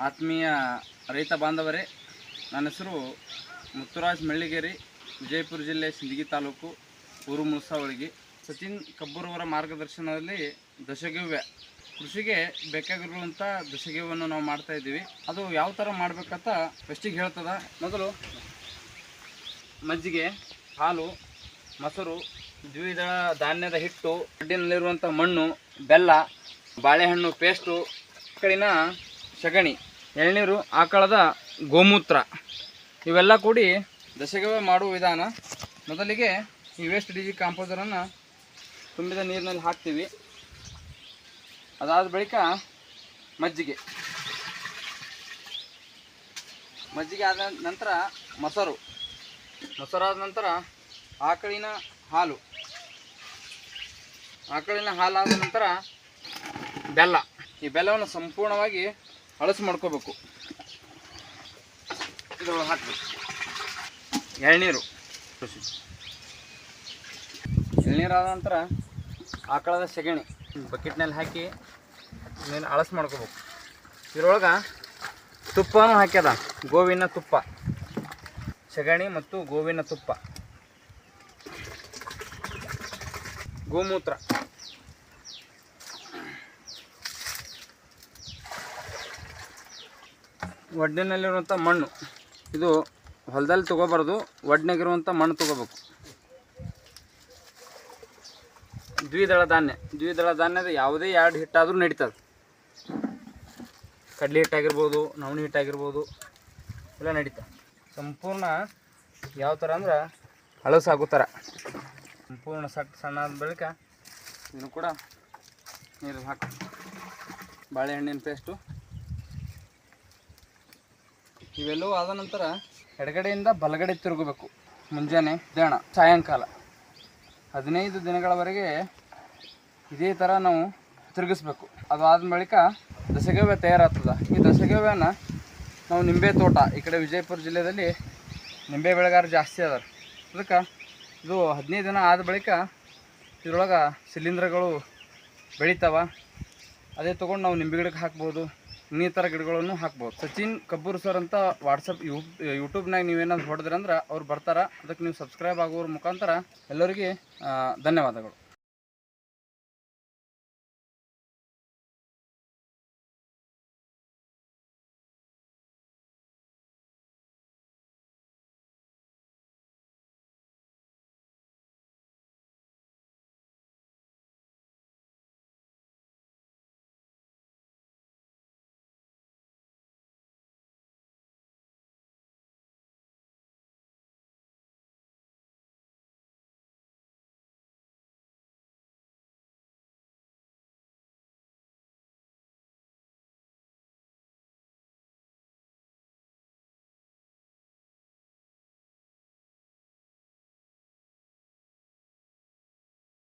ಆತ್ಮೀಯ ರೈತ ಬಾಂಧವರೇ, ನನ್ನ ಹೆಸರು ಮುತ್ತುರಾಜ್ ಮೆಳ್ಳಿಗೇರಿ, ವಿಜಯಪುರ ಜಿಲ್ಲೆ ಸಿಂದಗಿ ತಾಲೂಕು ಊರು ಮುಳಸಾವಳಿಗೆ. ಸಚಿನ್ ಕಬ್ಬೂರವರ ಮಾರ್ಗದರ್ಶನದಲ್ಲಿ ದಶಗವ್ಯ ಕೃಷಿಗೆ ಬೇಕಾಗಿರುವಂಥ ದಶಗವ್ಯವನ್ನು ನಾವು ಮಾಡ್ತಾ ಇದ್ದೀವಿ. ಅದು ಯಾವ ಥರ ಮಾಡ್ಬೇಕಂತ ಫಸ್ಟಿಗೆ ಹೇಳ್ತದ. ಮೊದಲು ಮಜ್ಜಿಗೆ, ಹಾಲು, ಮೊಸರು, ದ್ವಿದಳ ಧಾನ್ಯದ ಹಿಟ್ಟು ಕಡ್ಡಿನಲ್ಲಿರುವಂಥ ಮಣ್ಣು, ಬೆಲ್ಲ, ಬಾಳೆಹಣ್ಣು ಪೇಸ್ಟು ಕಡಿನ ಸಗಣಿ ಎಳ್ನೀರು, ಆಕಳದ ಗೋಮೂತ್ರ. ಇವೆಲ್ಲ ಕೂಡಿ ದಶಗವ್ಯ ಮಾಡುವ ವಿಧಾನ. ಮೊದಲಿಗೆ ಈ ವೇಸ್ಟ್ ಡಿ ಜಿ ಕಾಂಪೋಸರನ್ನು ತುಂಬಿದ ನೀರಿನಲ್ಲಿ ಹಾಕ್ತೀವಿ. ಅದಾದ ಬಳಿಕ ಮಜ್ಜಿಗೆ. ಮಜ್ಜಿಗೆ ಆದ ನಂತರ ಮೊಸರು. ಮೊಸರಾದ ನಂತರ ಆಕಳಿನ ಹಾಲು. ಆಕಳಿನ ಹಾಲಾದ ನಂತರ ಬೆಲ್ಲ. ಈ ಬೆಲ್ಲವನ್ನು ಸಂಪೂರ್ಣವಾಗಿ ಹಳಸು ಮಾಡ್ಕೋಬೇಕು. ಇದ್ರೊಳಗೆ ಹಾಕಬೇಕು. ಎಳ್ನೀರು. ಆದ ನಂತರ ಆಕಳದ ಸೆಗಣಿ ಬಕೆಟ್ನಲ್ಲಿ ಹಾಕಿ ಮೇಲೆ ಅಳಸು ಮಾಡ್ಕೋಬೇಕು. ಇದ್ರೊಳಗೆ ತುಪ್ಪನೂ ಹಾಕ್ಯದ. ಗೋವಿನ ತುಪ್ಪ. ಸಗಣಿ ಮತ್ತು ಗೋವಿನ ತುಪ್ಪ. ಗೋಮೂತ್ರ. ಒಡ್ಡಿನಲ್ಲಿರುವಂಥ ಮಣ್ಣು. ಇದು ಹೊಲದಲ್ಲಿ ತೊಗೋಬಾರ್ದು ಒಡ್ನಾಗಿರುವಂಥ ಮಣ್ಣು ತೊಗೋಬೇಕು. ದ್ವಿದಳ ಧಾನ್ಯ. ದ್ವಿದಳ ಧಾನ್ಯದ ಯಾವುದೇ ಎರಡು ಹಿಟ್ಟಾದರೂ ನಡೀತದೆ. ಕಡಲೆ ಹಿಟ್ಟಾಗಿರ್ಬೋದು, ನವಣಿ ಹಿಟ್ಟಾಗಿರ್ಬೋದು, ಎಲ್ಲ ನಡೀತದೆ. ಸಂಪೂರ್ಣ ಯಾವ ಥರ ಅಂದ್ರೆ ಹಳಸಾಗೋ ಥರ. ಸಂಪೂರ್ಣ ಸಟ್ ಸಣ್ಣ ಆದ ಬಳಿಕ ಇದನ್ನು ಕೂಡ ನೀರು ಹಾಕಿ ಬಾಳೆಹಣ್ಣಿನ ಪೇಸ್ಟು ಇವೆಲ್ಲವೂ ಆದ ನಂತರ ಎಡಗಡೆಯಿಂದ ಬಲಗಡೆ ತಿರುಗಬೇಕು. ಮುಂಜಾನೆ ದೇಣ ಸಾಯಂಕಾಲ. ಹದಿನೈದು ದಿನಗಳವರೆಗೆ ಇದೇ ಥರ ನಾವು ತಿರುಗಿಸ್ಬೇಕು. ಅದು ಆದ ಬಳಿಕ ದಸಗವ್ಯ ತಯಾರಾಗ್ತದೆ. ಈ ದಸಗವ್ಯನ ನಾವು ನಿಂಬೆ ತೋಟ, ಈ ಕಡೆ ವಿಜಯಪುರ ಜಿಲ್ಲೆಯಲ್ಲಿ ನಿಂಬೆ ಬೆಳೆಗಾರ ಜಾಸ್ತಿ ಅದಾರ. ಅದಕ್ಕೆ ಇದು ಹದಿನೈದು ದಿನ ಆದ ಬಳಿಕ ಇದ್ರೊಳಗೆ ಶಿಲೀಂಧ್ರಗಳು ಬೆಳಿತಾವ. ಅದೇ ತೊಗೊಂಡು ನಾವು ನಿಂಬೆ ಗಿಡಕ್ಕೆ ಹಾಕ್ಬೋದು. ಇನ್ನಿತರ ಗಿಡಗಳನ್ನು ಹಾಕ್ಬೋದು. ಸಚಿನ್ ಕಬ್ಬೂರ್ ಸರ್ ಅಂತ ವಾಟ್ಸಪ್ ಯೂ ಯೂಟ್ಯೂಬ್ನಾಗ ನೀವೇನಾದ್ರು ಹೊಡೆದ್ರಂದ್ರೆ ಅವ್ರು ಬರ್ತಾರೆ. ಅದಕ್ಕೆ ನೀವು ಸಬ್ಸ್ಕ್ರೈಬ್ ಆಗೋರ ಮುಖಾಂತರ ಎಲ್ಲರಿಗೆ ಧನ್ಯವಾದಗಳು.